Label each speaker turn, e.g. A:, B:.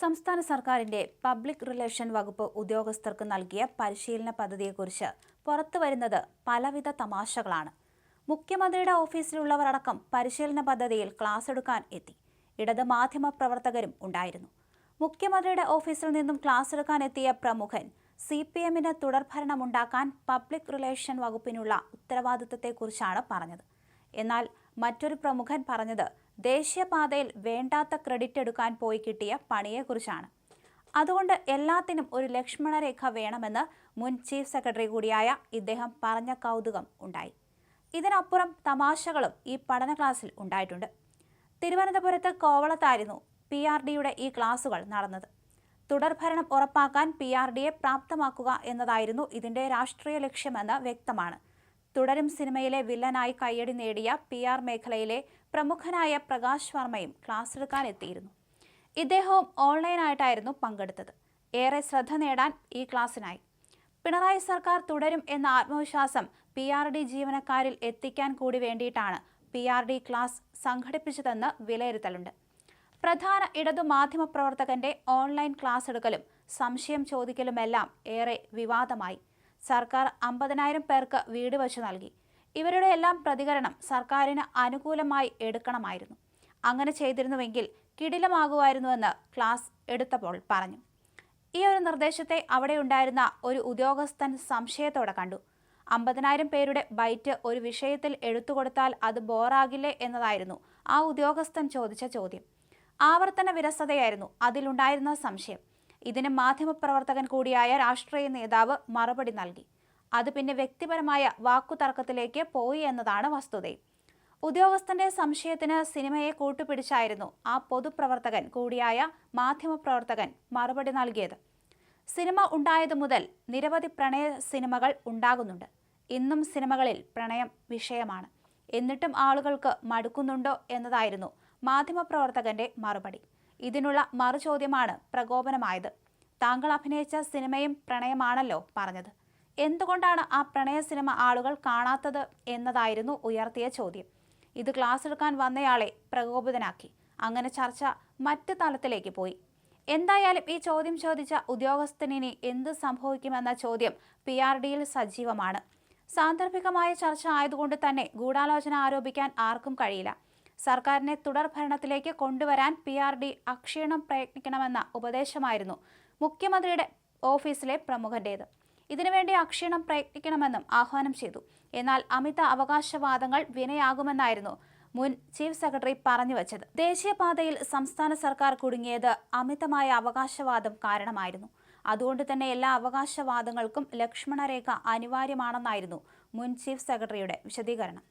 A: സംസ്ഥാന സർക്കാരിന്റെ public relation വകുപ്പ് ഉദ്യോഗസ്ഥർക്ക് നൽകിയ പരിശീലന പദ്ധതിയെക്കുറിച്ച് പുറത്തു വരുന്നത് പലവിധ തമാശകളാണ്. മുഖ്യമന്ത്രിയുടെ ഓഫീസിലുള്ളവരടക്കം പരിശീലന പദ്ധതിയിൽ ക്ലാസ് എടുക്കാൻ എത്തി. ഇടത് മാധ്യമ പ്രവർത്തകരും ഉണ്ടായിരുന്നു. മുഖ്യമന്ത്രിയുടെ ഓഫീസിൽ നിന്നും ക്ലാസ് എടുക്കാൻ എത്തിയ പ്രമുഖൻ സി പി എമ്മിന് തുടർഭരണമുണ്ടാക്കാൻ പബ്ലിക് റിലേഷൻ വകുപ്പിനുള്ള ഉത്തരവാദിത്തത്തെക്കുറിച്ചാണ് പറഞ്ഞത്. എന്നാൽ മറ്റൊരു പ്രമുഖൻ പറഞ്ഞത് ദേശീയപാതയിൽ വേണ്ടാത്ത ക്രെഡിറ്റ് എടുക്കാൻ പോയി കിട്ടിയ പണിയെക്കുറിച്ചാണ്. അതുകൊണ്ട് എല്ലാത്തിനും ഒരു ലക്ഷ്മണരേഖ വേണമെന്ന് മുൻ ചീഫ് സെക്രട്ടറി കൂടിയായ ഇദ്ദേഹം പറഞ്ഞ കൗതുകം ഉണ്ടായി. ഇതിനപ്പുറം തമാശകളും ഈ പഠന ക്ലാസ്സിൽ ഉണ്ടായിട്ടുണ്ട്. തിരുവനന്തപുരത്ത് കോവളത്തായിരുന്നു പി ആർ ഡിയുടെ ഈ ക്ലാസുകൾ നടന്നത്. തുടർഭരണം ഉറപ്പാക്കാൻ പി ആർ ഡിയെ പ്രാപ്തമാക്കുക എന്നതായിരുന്നു ഇതിന്റെ രാഷ്ട്രീയ ലക്ഷ്യമെന്ന് വ്യക്തമാണ് തുടരും സിനിമയിലെ വില്ലനായി കയ്യടി നേടിയ പി ആർ മേഖലയിലെ പ്രമുഖനായ പ്രകാശ് വർമ്മയും ക്ലാസ് എടുക്കാൻ എത്തിയിരുന്നു ഇദ്ദേഹവും ഓൺലൈനായിട്ടായിരുന്നു പങ്കെടുത്തത്. ഏറെ ശ്രദ്ധ നേടാൻ ഈ ക്ലാസ്സിനായി. പിണറായി സർക്കാർ തുടരും എന്ന ആത്മവിശ്വാസം പി ആർ ഡി ജീവനക്കാരിൽ എത്തിക്കാൻ കൂടി വേണ്ടിയിട്ടാണ് പി ആർ ഡി ക്ലാസ് സംഘടിപ്പിച്ചതെന്ന് വിലയിരുത്തലുണ്ട്. പ്രധാന ഇടതു മാധ്യമ പ്രവർത്തകന്റെ ഓൺലൈൻ ക്ലാസ് എടുക്കലും സംശയം ചോദിക്കലുമെല്ലാം ഏറെ വിവാദമായി. സർക്കാർ അമ്പതിനായിരം പേർക്ക് വീട് വച്ച് നൽകി. ഇവരുടെ എല്ലാം പ്രതികരണം സർക്കാരിന് അനുകൂലമായി എടുക്കണമായിരുന്നു. അങ്ങനെ ചെയ്തിരുന്നുവെങ്കിൽ കിടിലമാകുമായിരുന്നുവെന്ന് ക്ലാസ് എടുത്തപ്പോൾ പറഞ്ഞു. ഈ ഒരു നിർദ്ദേശത്തെ അവിടെ ഉണ്ടായിരുന്ന ഒരു ഉദ്യോഗസ്ഥൻ സംശയത്തോടെ കണ്ടു. അമ്പതിനായിരം പേരുടെ ബൈറ്റ് ഒരു വിഷയത്തിൽ എടുത്തുകൊടുത്താൽ അത് ബോറാകില്ലേ എന്നതായിരുന്നു ആ ഉദ്യോഗസ്ഥൻ ചോദിച്ച ചോദ്യം. ആവർത്തന വിരസതയായിരുന്നു അതിലുണ്ടായിരുന്ന സംശയം. ഇതിന് മാധ്യമപ്രവർത്തകൻ കൂടിയായ രാഷ്ട്രീയ നേതാവ് മറുപടി നൽകി. അത് പിന്നെ വ്യക്തിപരമായ വാക്കുതർക്കത്തിലേക്ക് പോയി എന്നതാണ് വസ്തുതയും ഉദ്യോഗസ്ഥന്റെ സംശയത്തിന് സിനിമയെ കൂട്ടുപിടിച്ചായിരുന്നു ആ പൊതുപ്രവർത്തകൻ കൂടിയായ മാധ്യമപ്രവർത്തകൻ മറുപടി നൽകിയത്. സിനിമ ഉണ്ടായതു മുതൽ നിരവധി പ്രണയ സിനിമകൾ ഉണ്ടാകുന്നുണ്ട്. ഇന്നും സിനിമകളിൽ പ്രണയം വിഷയമാണ്. എന്നിട്ടും ആളുകൾക്ക് മടുക്കുന്നുണ്ടോ എന്നതായിരുന്നു മാധ്യമപ്രവർത്തകന്റെ മറുപടി. ഇതിനുള്ള മറുചോദ്യമാണ് പ്രകോപനമായത്. താങ്കൾ അഭിനയിച്ച സിനിമയും പ്രണയമാണല്ലോ പറഞ്ഞത്. എന്തുകൊണ്ടാണ് ആ പ്രണയ സിനിമ ആളുകൾ കാണാത്തത് എന്നതായിരുന്നു ഉയർത്തിയ ചോദ്യം. ഇത് ക്ലാസ് എടുക്കാൻ വന്നയാളെ പ്രകോപിതനാക്കി. അങ്ങനെ ചർച്ച മറ്റ് തലത്തിലേക്ക് പോയി. എന്തായാലും ഈ ചോദ്യം ചോദിച്ച ഉദ്യോഗസ്ഥനിനി എന്ത് സംഭവിക്കുമെന്ന ചോദ്യം പി ആർ ഡിയിൽ സജീവമാണ്. സാന്ദർഭികമായ ചർച്ച ആയതുകൊണ്ട് തന്നെ ഗൂഢാലോചന ആരോപിക്കാൻ ആർക്കും കഴിയില്ല. സർക്കാരിനെ തുടർ ഭരണത്തിലേക്ക് കൊണ്ടുവരാൻ പി ആർ ഡി അക്ഷീണം പ്രയത്നിക്കണമെന്ന ഉപദേശമായിരുന്നു മുഖ്യമന്ത്രിയുടെ ഓഫീസിലെ പ്രമുഖന്റേത്. ഇതിനുവേണ്ടി അക്ഷീണം പ്രയത്നിക്കണമെന്നും ആഹ്വാനം ചെയ്തു. എന്നാൽ അമിത അവകാശവാദങ്ങൾ വിനയാകുമെന്നായിരുന്നു മുൻ ചീഫ് സെക്രട്ടറി പറഞ്ഞു വച്ചത്. ദേശീയപാതയിൽ സംസ്ഥാന സർക്കാർ കുടുങ്ങിയത് അമിതമായ അവകാശവാദം കാരണമായിരുന്നു. അതുകൊണ്ട് തന്നെ എല്ലാ അവകാശവാദങ്ങൾക്കും ലക്ഷ്മണരേഖ അനിവാര്യമാണെന്നായിരുന്നു മുൻ ചീഫ് സെക്രട്ടറിയുടെ വിശദീകരണം.